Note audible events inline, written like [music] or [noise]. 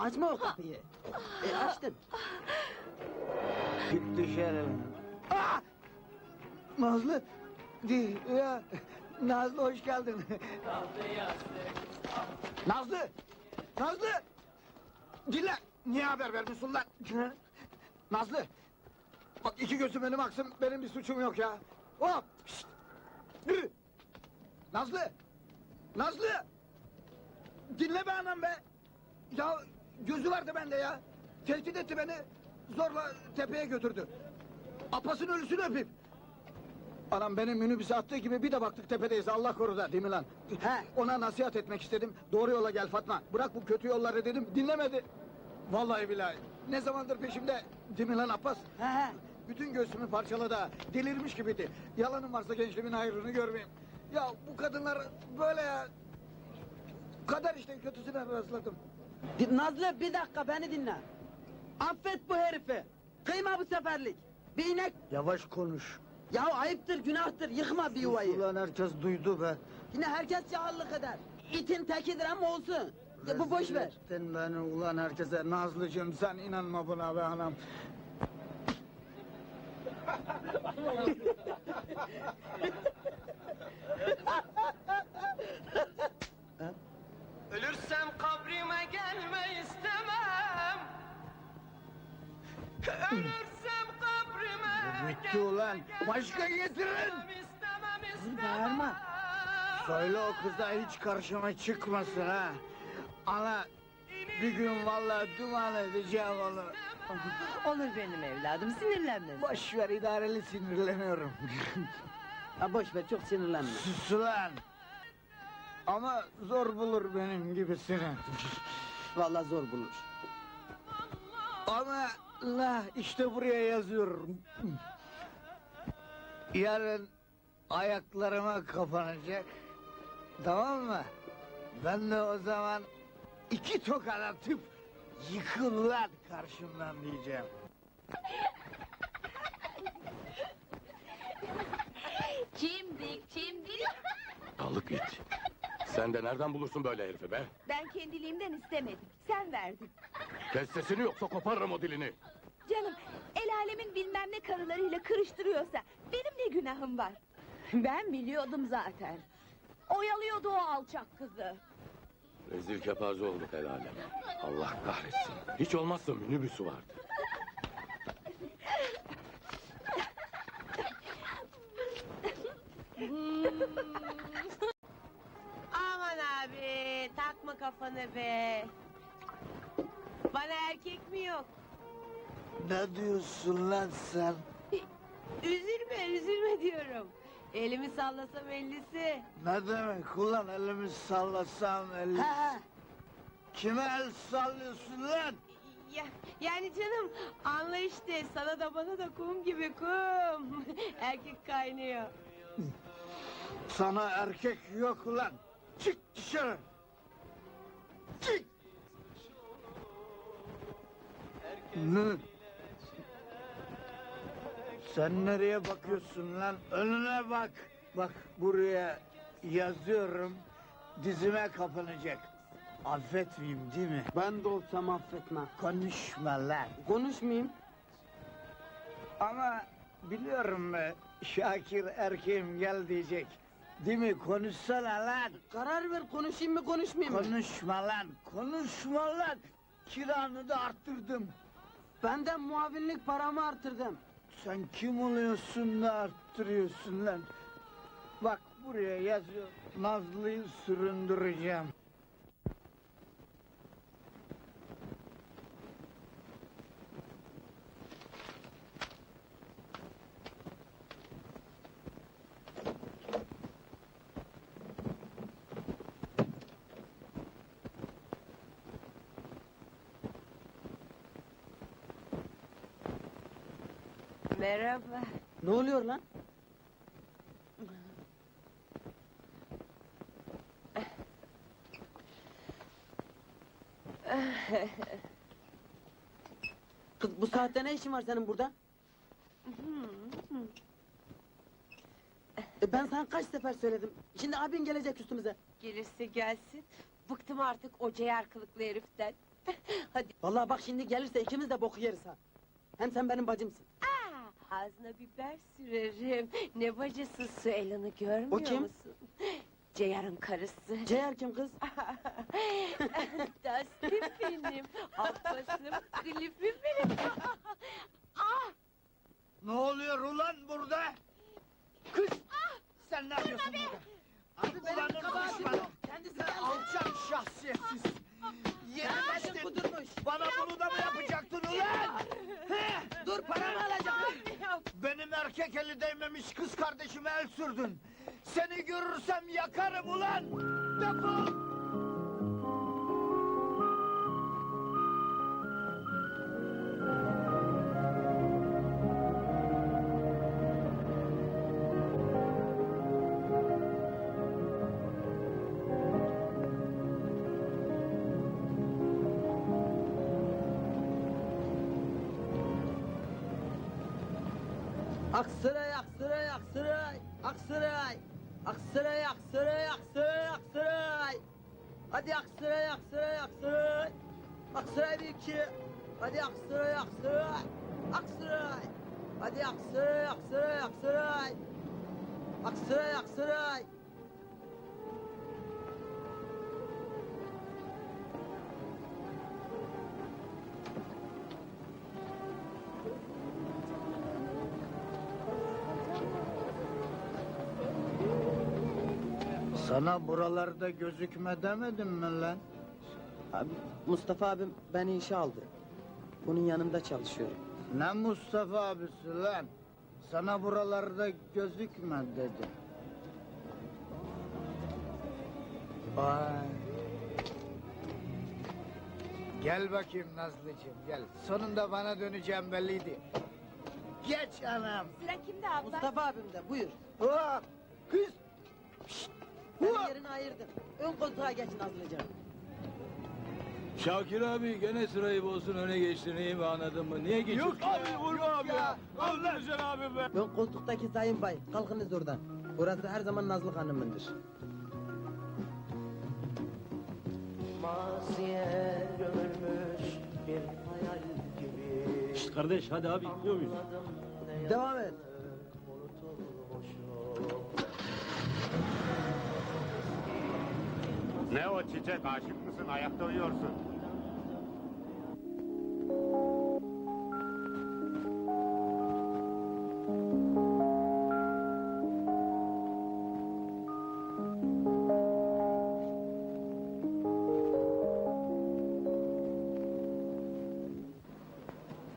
Açma o kapıyı. E, açtım. Çık dışarı. Aa! Nazlı. Di, ya. Nazlı hoş geldin. Nazlı. Nazlı. Dinle. Niye haber vermiyorsun lan? Nazlı. Bak iki gözüm benim aksın. Benim bir suçum yok ya. Hop. Nazlı. Nazlı. Dinle be anam be. Ya gözü vardı bende ya. Tehdit etti beni. Zorla tepeye götürdü. Apasın ölüsünü öpeyim. Anam benim minibüse attığı gibi bir de baktık tepedeyiz Allah koruda değil mi lan? He. Ona nasihat etmek istedim. Doğru yola gel Fatma. Bırak bu kötü yolları dedim. Dinlemedi. Vallahi billahi. Ne zamandır peşimde değil mi lan Abbas? He he. Bütün göğsümü parçaladı ha. Delirmiş gibiydi. Yalanım varsa gençliğimin hayrını görmeyeyim. Ya bu kadınlar böyle ya. Kader işte kötüsüne rastladım. Nazlı bir dakika beni dinle. Affet bu herifi. Kıyma bu seferlik. Bir inek. Yavaş konuş. Ya ayıptır günahtır yıkma bir yuvayı. Ulan herkes duydu be. Yine herkes cahillik eder. İtin tekidir ama olsun. Ya bu boş ver. Ettin beni ulan herkese. Nazlıcığım sen inanma buna be anam. [laughs] Ölürsem kabrime gelme istemem. Ölürsem kabrime Bitti ulan. Başka getirin. istemem istemem. bağırma. Söyle o kıza hiç karşıma çıkmasın ha. Ana bir gün vallahi duman edeceğim onu. Olur benim evladım sinirlenme. Boş ver idareli sinirleniyorum. Ha boş ver çok sinirlenme. Sus ulan. Ama zor bulur benim gibisini. Vallahi zor bulur. Ama la işte buraya yazıyorum. Yarın ayaklarıma kapanacak. Tamam mı? Ben de o zaman iki tokat atıp yıkıl lan karşımdan diyeceğim. Çimdik, çimdik. Balık it. Sen de nereden bulursun böyle herifi be? Ben kendiliğimden istemedim. Sen verdin. Kes sesini yoksa koparırım o dilini. Canım, el alemin bilmem ne karılarıyla kırıştırıyorsa benim ne günahım var? Ben biliyordum zaten. Oyalıyordu o alçak kızı. Rezil kepaze olduk el alem. Allah kahretsin. Hiç olmazsa minibüsü vardı. [laughs] Abi takma kafanı be. Bana erkek mi yok? Ne diyorsun lan sen? Üzülme üzülme diyorum. Elimi sallasam ellisi. Ne demek ulan elimi sallasam el... He he. Kime el sallıyorsun lan? Ya, yani canım anla işte sana da bana da kum gibi kum. [laughs] Erkek kaynıyor. Sana erkek yok ulan. Çık dışarı. Çık. Ne? Sen nereye bakıyorsun lan? Önüne bak. Bak buraya yazıyorum. Dizime kapanacak. Affetmeyeyim değil mi? Ben de olsam affetmem. Konuşma lan. Konuşmayayım. Ama biliyorum. Şakir erkeğim gel diyecek. Değil mi? Konuşsana lan. Karar ver konuşayım mı konuşmayayım mı? Konuşma lan. Konuşma lan. Kiranı da arttırdım. Benden muavinlik paramı artırdım. Sen kim oluyorsun da arttırıyorsun lan? Bak buraya yazıyor. Nazlı'yı süründüreceğim. Merhaba. Ne oluyor lan? Kız bu saatte ne işin var senin burada? E ben sana kaç sefer söyledim. Şimdi abin gelecek üstümüze. Gelirse gelsin. Bıktım artık o ceyar kılıklı heriften. [laughs] Hadi. Vallahi bak şimdi gelirse ikimiz de boku yeriz ha. Hem sen benim bacımsın. Ağzına biber sürerim. Ne bacısı su Elan'ı görmüyor O kim? musun? Ceyar'ın karısı. Ceyher kim kız? [laughs] Dustin benim. Abbasım, klipim benim. ah, Ne oluyor ulan burada? Kız! Sen ne yapıyorsun burada? Abi benim kabahatim yok. Kendisi. Alçak şahsiyetsiz! İçtin. kudurmuş. Bana bunu da mı yapacaktın ulan? He? Dur paramı alacağım. Erkek eli değmemiş kız kardeşime el sürdün. Seni görürsem yakarım ulan! Defol! Aksaray, Aksaray, Aksaray, Aksaray. Aksaray, Aksaray, Aksaray, Aksaray. Hadi Aksaray, Aksaray, Aksaray. Aksaray bir iki. Hadi Aksaray, Aksaray. Aksaray. Hadi Aksaray, Aksaray, Aksaray. Aksaray, Aksaray. Sana buralarda gözükme demedim mi lan? Abi, Mustafa abim beni işe aldı. Bunun yanında çalışıyorum. Ne Mustafa abisi lan? Sana buralarda gözükme dedi. Vay. Gel bakayım Nazlıcığım gel. Sonunda bana döneceğim belliydi. Geç anam. Sıra kimde abla? Mustafa abim de buyur. Hop! Kız! Senin Hop! yerini ayırdım. Ön koltuğa geç Nazlıcığım. Şakir abi gene sırayı bozsun öne geçtin iyi mi anladın mı? Niye geçiyorsun? Yok abi vurma abi ya. Öldüreceksin abi be. Ön koltuktaki sayın bay. Kalkınız oradan. Burası her zaman Nazlı hanımındır. Maziye gömülmüş bir hayal gibi Şşt kardeş hadi abi gidiyor muyuz? Devam et. Ne o çiçek aşık mısın ayakta uyuyorsun?